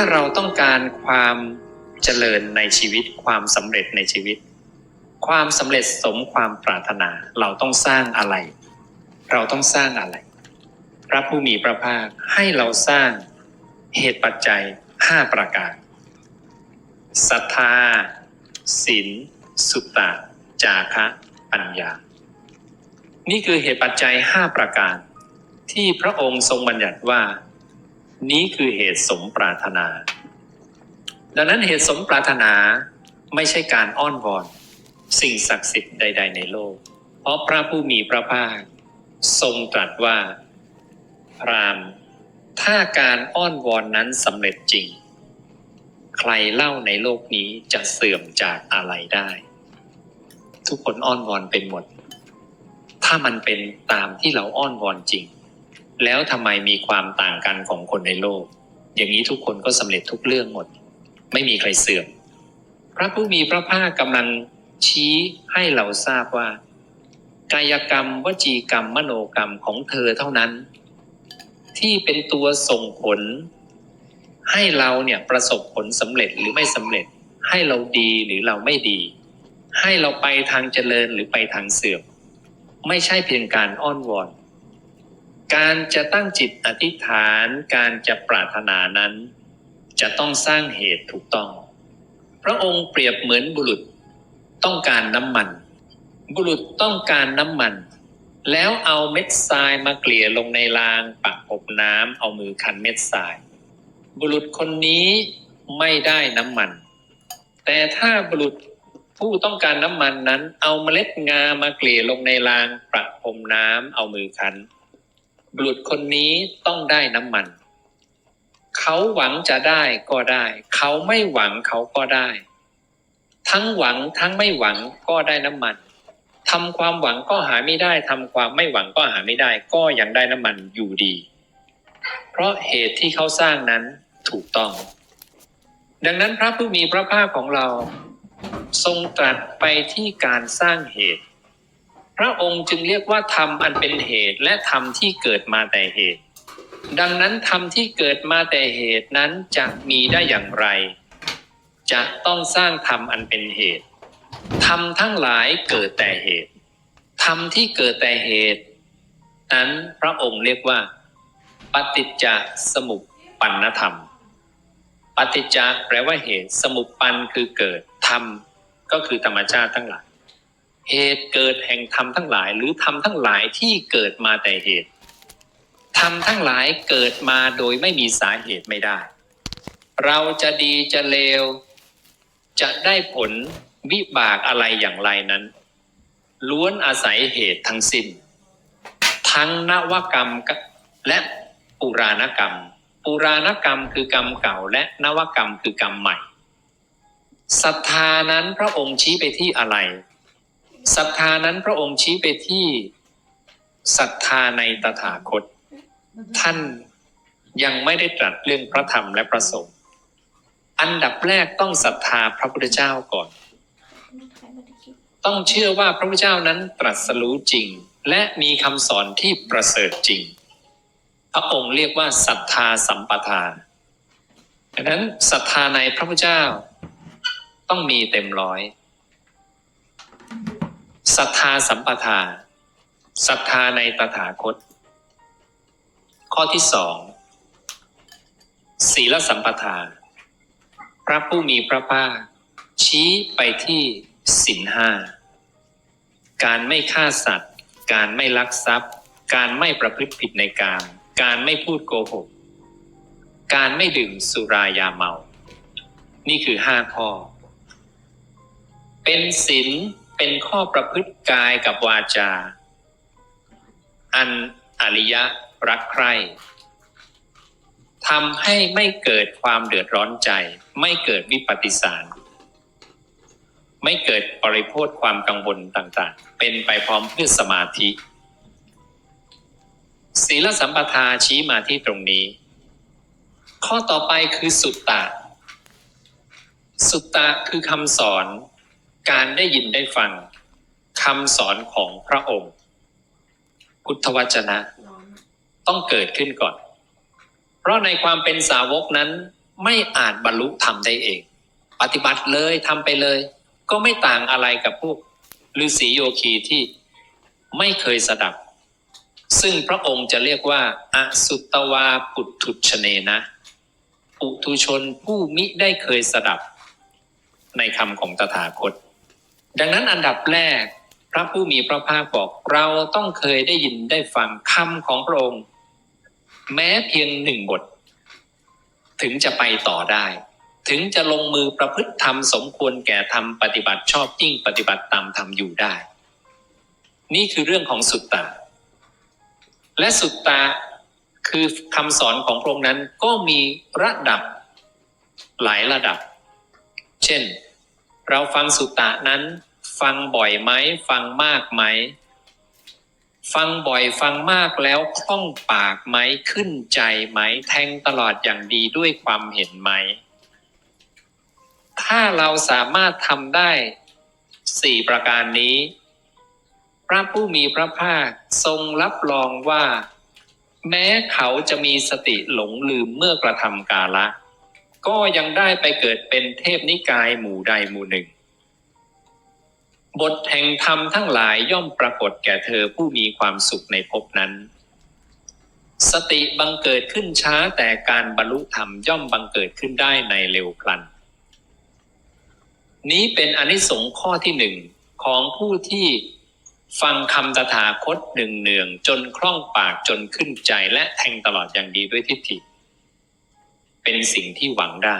ถ้าเราต้องการความเจริญในชีวิต ความสำเร็จในชีวิต ความสำเร็จสมความปรารถนาเราต้องสร้างอะไร เราต้องสร้างอะไร พระผู้มีพระภาคให้เราสร้างเหตุปัจจัยห้าประการศรัทธาศีลสุตตะ จาคะปัญญา นี่คือเหตุปัจจัยห้าประการ ที่พระองค์ทรงบัญญัติว่า นี้คือเหตุสมปรารถนา ดังนั้นเหตุสมปรารถนาไม่ใช่การอ้อนวอน สิ่งศักดิ์สิทธิ์ใด ๆ ในโลก เพราะพระผู้มีพระภาค ทรงตรัสว่า พรามถ้าการอ้อนวอนนั้นสำเร็จจริง ใครเล่าในโลกนี้จะเสื่อมจากอะไรได้ ทุกคนอ้อนวอนเป็นหมด ถ้ามันเป็นตามที่เราอ้อนวอนจริง แล้วทำไมมีความต่างกันของคนในโลก อย่างนี้ทุกคนก็สำเร็จทุกเรื่องหมด ไม่มีใครเสื่อม พระผู้มีพระภาคกำลังชี้ให้เราทราบว่า กายกรรม วจีกรรม มโนกรรมของเธอเท่านั้น ที่เป็นตัวส่งผล ให้เราเนี่ยประสบผลสำเร็จหรือไม่สำเร็จ ให้เราดีหรือเราไม่ดี ให้เราไปทางเจริญหรือไปทางเสื่อม ไม่ใช่เพียงการอ้อนวอน การจะตั้งจิตอธิษฐาน การจะปรารถนานั้น จะต้องสร้างเหตุถูกต้อง พระองค์เปรียบเหมือนบุรุษต้องการน้ำมัน บุรุษต้องการน้ำมัน แล้วเอาเม็ดทรายมาเกลี่ยลงในรางปักอบน้ำเอามือคันเม็ดทราย บุรุษคนนี้ไม่ได้น้ำมัน แต่ถ้าบุรุษผู้ต้องการน้ำมันนั้น เอาเมล็ดงามาเกลี่ยลงในรางประพรมน้ำเอามือคัน รุษคนนี้ต้องได้น้ำมัน เขาหวังจะได้ก็ได้ เขาไม่หวังเขาก็ได้ ทั้งหวังทั้งไม่หวังก็ได้น้ำมันทำความหวังก็หาไม่ได้ทำความไม่หวังก็หาไม่ได้ ก็ยังได้น้ำมันอยู่ดี เพราะเหตุที่เขาสร้างนั้นถูกต้อง ดังนั้นพระผู้มีพระภาคของเรา ทรงตรัสไปที่การสร้างเหตุ พระองค์จึงเรียกว่าธรรมอันเป็นเหตุและธรรมที่เกิดมาแต่เหตุ ดังนั้นธรรมที่เกิดมาแต่เหตุนั้นจะมีได้อย่างไร จะต้องสร้างธรรมอันเป็นเหตุธรรมทั้งหลายเกิดแต่เหตุธรรมที่เกิดแต่เหตุ นั้นพระองค์เรียกว่า ปฏิจจสมุปปันธรรม ปฏิจจแปลว่าเหตุ สมุปปันคือเกิดธรรมก็คือธรรมชาติทั้งหลาย เหตุเกิดแห่งธรรมทั้งหลาย หรือธรรมทั้งหลายที่เกิดมาแต่เหตุธรรมทั้งหลายเกิดมาโดยไม่มีสาเหตุไม่ได้ เราจะดีจะเลว จะได้ผลวิบากอะไรอย่างไรนั้น ล้วนอาศัยเหตุทั้งสิ้น ทั้งนวกรรมและปุราณกรรม ปุราณกรรมคือกรรมเก่าและนวกรรมคือกรรมใหม่ศรัทธานั้นพระองค์ชี้ไปที่อะไร ศรัทธานั้นพระองค์ชี้ไปที่ศรัทธาในตถาคต ท่านยังไม่ได้ตรัสเรื่องพระธรรมและพระสงฆ์อันดับแรกต้องศรัทธาพระพุทธเจ้าก่อน ต้องเชื่อว่าพระพุทธเจ้านั้นตรัสรู้จริง และมีคำสอนที่ประเสริฐจริง พระองค์เรียกว่าศรัทธาสัมปทาดังนั้นศรัทธาในพระพุทธเจ้าต้องมีเต็มร้อย ศรัทธาสัมปทาศรัทธาในตถาคต ข้อที่สองศีลสัมปทา พระผู้มีพระภาคชี้ไปที่สินห้าการไม่ฆ่าสัตว์ การไม่ลักทรัพย์ การไม่ประพฤติผิดในการ การไม่พูดโกหก การไม่ดื่มสุรายาเมา นี่คือห้าข้อ เป็นศีล เป็นข้อประพฤติกายกับวาจา อันอริยะรักใคร่ทำให้ไม่เกิดความเดือดร้อนใจ ไม่เกิดวิปฏิสาร ไม่เกิดปริโภทความกังวลต่างๆ เป็นไปพร้อมเพื่อสมาธิ ศีลสัมปทาชี้มาที่ตรงนี้ ข้อต่อไปคือสุตตะ สุตตะคือคำสอน การได้ยินได้ฟังคำสอนของพระองค์ พุทธวจนะ ต้องเกิดขึ้นก่อน เพราะในความเป็นสาวกนั้นไม่อาจบรรลุธรรมได้เอง ปฏิบัติเลยทำไปเลย ก็ไม่ต่างอะไรกับพวกฤาษีโยคีที่ไม่เคยสดับ ซึ่งพระองค์จะเรียกว่า อสุตวาปุถุชเนนะปุถุชนผู้มิได้เคยสดับในคำของตถาคต ดังนั้นอันดับแรกพระผู้มีพระภาคบอกเราต้องเคยได้ยินได้ฟังคำของพระองค์ แม้เพียงหนึ่งบท ถึงจะไปต่อได้ ถึงจะลงมือประพฤติธรรมสมควรแก่ธรรมปฏิบัติชอบยิ่งปฏิบัติตามธรรมอยู่ได้ นี่คือเรื่องของสุตตะและสุตตะคือคำสอนของพระองค์นั้นก็มีระดับหลายระดับ เช่น เราฟังสุตตะนั้น ฟังบ่อยไหม ฟังมากไหม ฟังบ่อยฟังมากแล้วคล่องปากไหมขึ้นใจไหม แทงตลอดอย่างดีด้วยความเห็นไหม ถ้าเราสามารถทำได้สี่ประการนี้ พระผู้มีพระภาคทรงรับรองว่า แม้เขาจะมีสติหลงลืมเมื่อกระทำกาละ ก็ยังได้ไปเกิดเป็นเทพนิกายหมู่ใดหมู่หนึ่ง บทแห่งธรรมทั้งหลายย่อมปรากฏแก่เธอผู้มีความสุขในภพนั้น สติบังเกิดขึ้นช้าแต่การบรรลุธรรมย่อมบังเกิดขึ้นได้ในเร็วพลัน นี้เป็นอนิสงส์ข้อที่หนึ่งของผู้ที่ฟังคำตถาคตหนึ่งเนืองจนคล่องปากจนขึ้นใจและแทงตลอดอย่างดีด้วยทิฏฐิ เป็นสิ่งที่หวังได้